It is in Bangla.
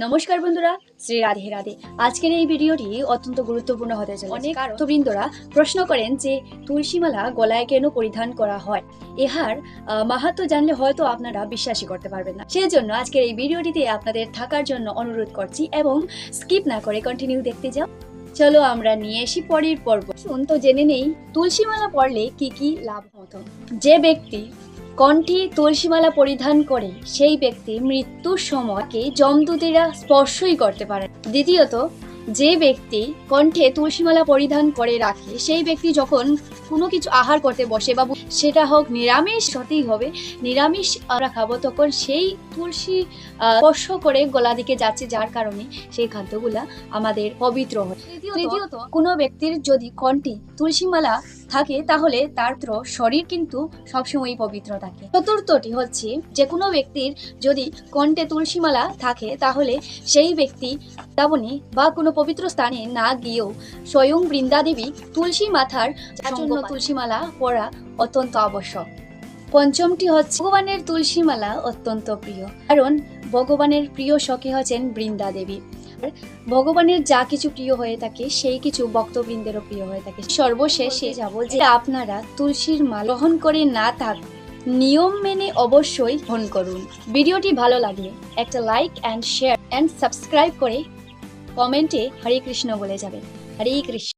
নমস্কার বন্ধুরা শ্রী রাধে রাধে। আজকের এই ভিডিওটি অত্যন্ত গুরুত্বপূর্ণ হতে চলেছে। অনেক ভক্তবৃন্দরা প্রশ্ন করেন যে তুলসীমালা গলায় কেন পরিধান করা হয়? ইহার আহ, মাহাত্ম্য জানলে হয়তো আপনারা বিশ্বাসই করতে পারবেন না। সেই জন্য আজকের এই ভিডিওটিতে আপনাদের থাকার জন্য অনুরোধ করছি এবং স্কিপ না করে কন্টিনিউ দেখতে যাও। চলো আমরা নিয়ে আসি পরের পর্ব। শুন তো জেনে নেই তুলসীমালা পড়লে কি কি লাভ হতো? যে ব্যক্তি কণ্ঠে তুলসীমালা পরিধান করে সেই ব্যক্তি মৃত্যুর সময়কে যমদূতেরা স্পর্শই করতে পারে দ্বিতীয়ত, যে ব্যক্তি কণ্ঠে তুলসীমালা পরিধান করে রাখে, সেই ব্যক্তি যখন কোনো কিছু আহার করতে বসে বা সেটা হোক নিরামিষ সতেই হবে, নিরামিষ আমরা খাব, তখন সেই তুলসী স্পর্শ করে গলা দিকে যাচ্ছে যার কারণে সেই খাদ্যগুলা আমাদের পবিত্র হয়। তৃতীয়ত কোনো ব্যক্তির যদি কণ্ঠে তুলসীমালা থাকে তাহলে তার শরীর কিন্তু সবসময়ই পবিত্র থাকে। চতুর্থটি হচ্ছে যে কোনো ব্যক্তির যদি কণ্ঠে তুলসীমালা থাকে তাহলে সেই ব্যক্তি বৃন্দাবনে বা কোনো পবিত্র স্থানে না গিয়েও স্বয়ং বৃন্দাদেবী তুলসী মাথার জন্য তুলসীমালা পরা অত্যন্ত আবশ্যক। পঞ্চমটি হচ্ছে, ভগবানের তুলসীমালা অত্যন্ত প্রিয়। কারণ, ভগবানের প্রিয় সখী হচ্ছেন বৃন্দা দেবী। ভগবানের যা কিছু প্রিয় হয়ে থাকে, সেই কিছু ভক্তবৃন্দেরও প্রিয় হয়ে থাকে। সর্বশেষে যাব যে, আপনারা তুলসীর মালা গ্রহণ করে না থাক, নিয়ম মেনে অবশ্যই গ্রহণ করুন। ভিডিওটি ভালো লাগলে একটা like and share and subscribe করে কমেন্টে হরে কৃষ্ণ বলে যাবেন। হরে কৃষ্ণ।